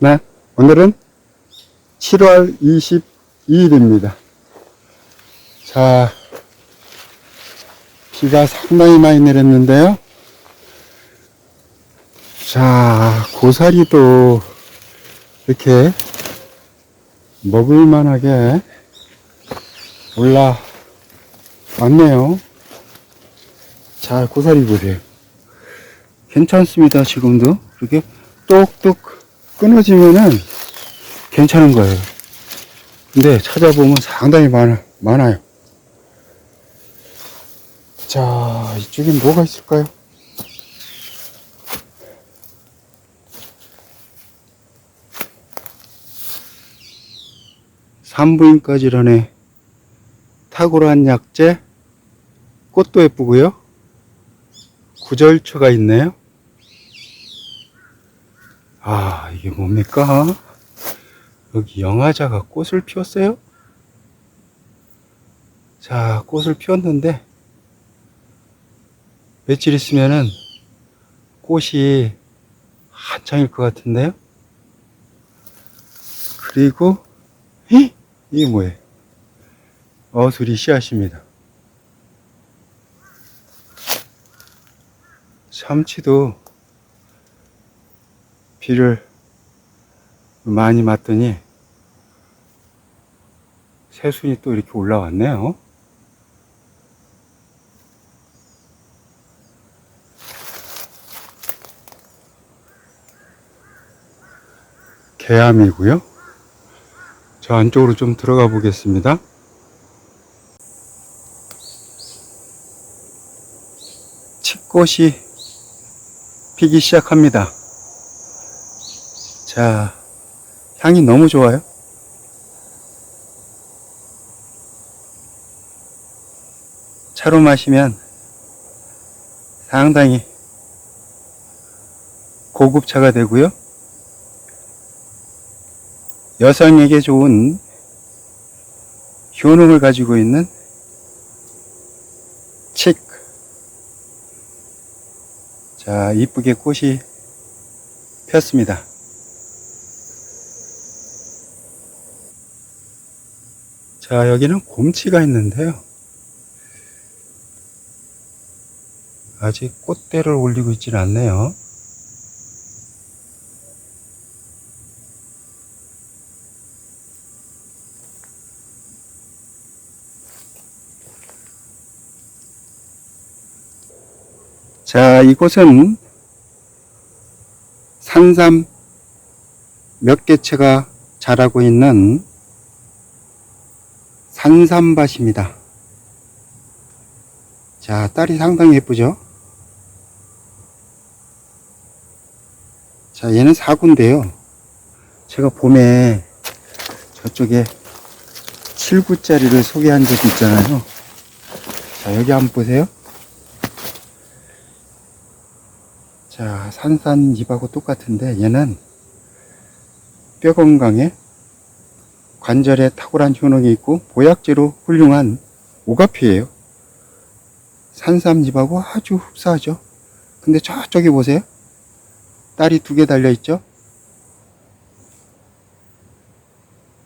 네, 오늘은 7월 22일입니다. 자, 비가 상당히 많이 내렸는데요. 자, 고사리도 이렇게 먹을만하게 올라 왔네요. 자, 고사리 보세요. 괜찮습니다, 지금도. 이렇게 똑똑 끊어지면은 괜찮은 거예요. 근데 찾아보면 상당히 많아, 많아요. 자, 이쪽에 뭐가 있을까요? 산부인과질환에 탁월한 약재, 꽃도 예쁘고요. 구절초가 있네요. 아, 이게 뭡니까? 여기 영화자가 꽃을 피웠어요? 자, 꽃을 피웠는데, 며칠 있으면은 꽃이 한창일 것 같은데요? 그리고, 히? 이게 뭐예요? 어수리 씨앗입니다. 참치도 비를 많이 맞더니 새순이 또 이렇게 올라왔네요. 개암이고요. 저 안쪽으로 좀 들어가 보겠습니다. 칡 꽃이 피기 시작합니다. 자, 향이 너무 좋아요. 차로 마시면 상당히 고급차가 되고요. 여성에게 좋은 효능을 가지고 있는 칡. 자, 이쁘게 꽃이 폈습니다. 자, 여기는 곰치가 있는데요. 아직 꽃대를 올리고 있질 않네요. 자, 이곳은 산삼 몇 개체가 자라고 있는 산삼밭입니다. 자, 딸이 상당히 예쁘죠? 자, 얘는 사구인데요. 제가 봄에 저쪽에 7구짜리를 소개한 적이 있잖아요. 자, 여기 한번 보세요. 자, 산산잎하고 똑같은데 얘는 뼈 건강에 관절에 탁월한 효능이 있고 보약제로 훌륭한 오가피예요. 산삼잎하고 아주 흡사하죠. 근데 저쪽에 보세요. 딸이 두 개 달려 있죠.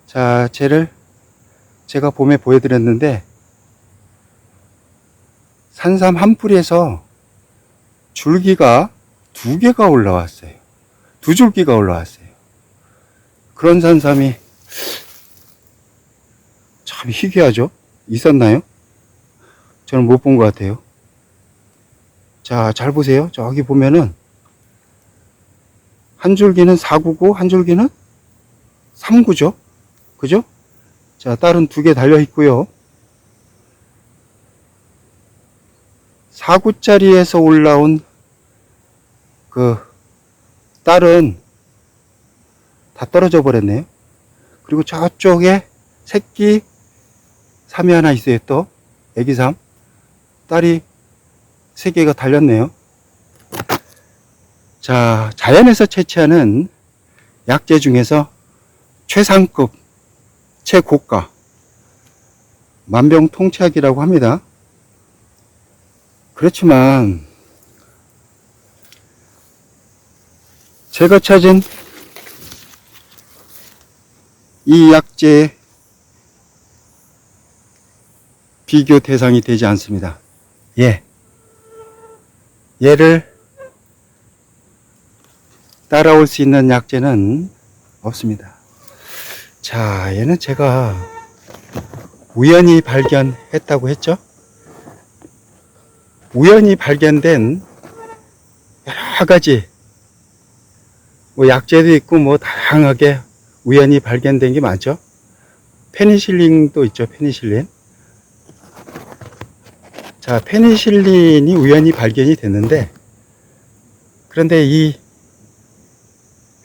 자, 쟤를 제가 봄에 보여드렸는데 산삼 한 뿌리에서 줄기가 두 개가 올라왔어요. 두 줄기가 올라왔어요. 그런 산삼이 참 희귀하죠? 있었나요? 저는 못 본 것 같아요. 자, 잘 보세요. 저기 보면은 한 줄기는 4구고 한 줄기는 3구죠. 그죠? 자, 딸은 두 개 달려 있고요. 4구짜리에서 올라온 그 딸은 다 떨어져 버렸네요. 그리고 저쪽에 새끼 삼이 하나 있어요. 또 애기 삼 딸이 세 개가 달렸네요. 자, 자연에서 채취하는 약재 중에서 최상급, 최고가 만병통치약이라고 합니다. 그렇지만 제가 찾은 이 약제 비교 대상이 되지 않습니다. 예. 얘를 따라올 수 있는 약제는 없습니다. 자, 얘는 제가 우연히 발견했다고 했죠? 우연히 발견된 여러 가지 뭐 약재도 있고 뭐 다양하게 우연히 발견된 게 많죠. 페니실린도 있죠. 페니실린. 자, 페니실린이 우연히 발견이 됐는데 그런데 이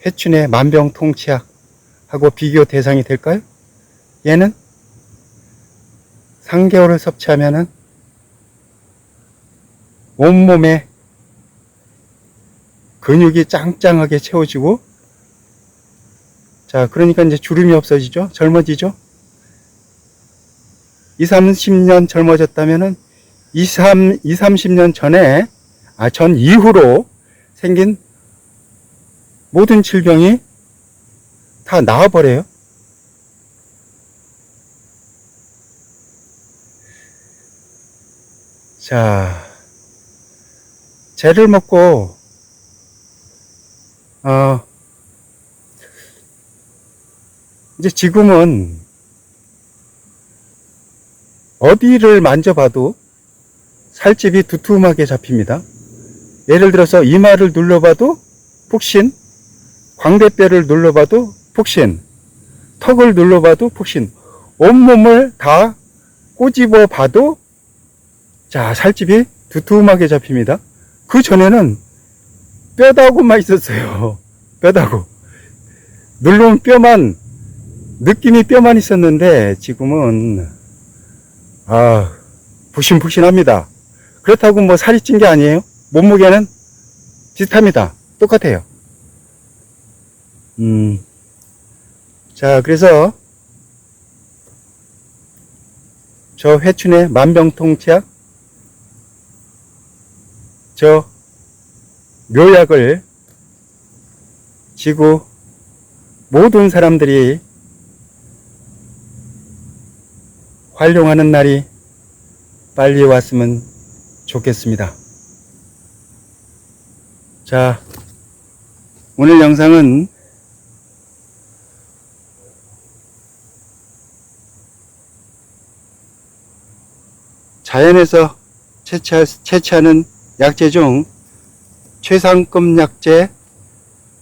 회춘의 만병통치약하고 비교 대상이 될까요? 얘는 3개월을 섭취하면은 온몸에 근육이 짱짱하게 채워지고 자 그러니까 이제 주름이 없어지죠? 젊어지죠? 2, 30년 젊어졌다면은 2, 3, 2, 30년 전에 아 전 이후로 생긴 모든 질병이 다 나와버려요. 자 쟤를 먹고 어 이제 지금은 어디를 만져봐도 살집이 두툼하게 잡힙니다. 예를 들어서 이마를 눌러봐도 푹신, 광대뼈를 눌러봐도 푹신, 턱을 눌러봐도 푹신, 온몸을 다 꼬집어 봐도 자 살집이 두툼하게 잡힙니다. 그 전에는 뼈다구만 있었어요. 뼈다구. 눌러온 뼈만 느낌이 뼈만 있었는데 지금은 아 부신부신합니다. 그렇다고 뭐 살이 찐 게 아니에요. 몸무게는 비슷합니다. 똑같아요. 음. 자, 그래서 저 회춘의 만병통치약 저 묘약을 지구 모든 사람들이 활용하는 날이 빨리 왔으면 좋겠습니다. 자, 오늘 영상은 자연에서 채취하, 채취하는 약재 중 최상급 약재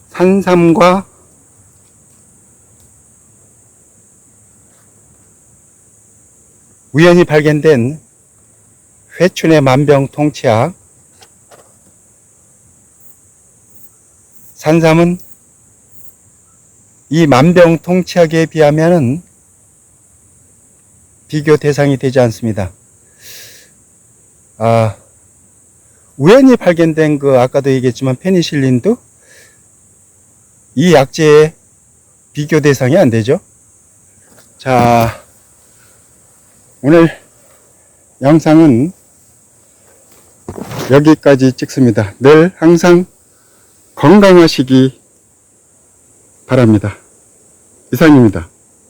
산삼과 우연히 발견된 회춘의 만병통치약 산삼은 이 만병통치약에 비하면은 비교 대상이 되지 않습니다. 아, 우연히 발견된 그 아까도 얘기했지만 페니실린도 이 약재의 비교 대상이 안 되죠. 자, 오늘 영상은 여기까지 찍습니다. 늘 항상 건강하시기 바랍니다. 이상입니다.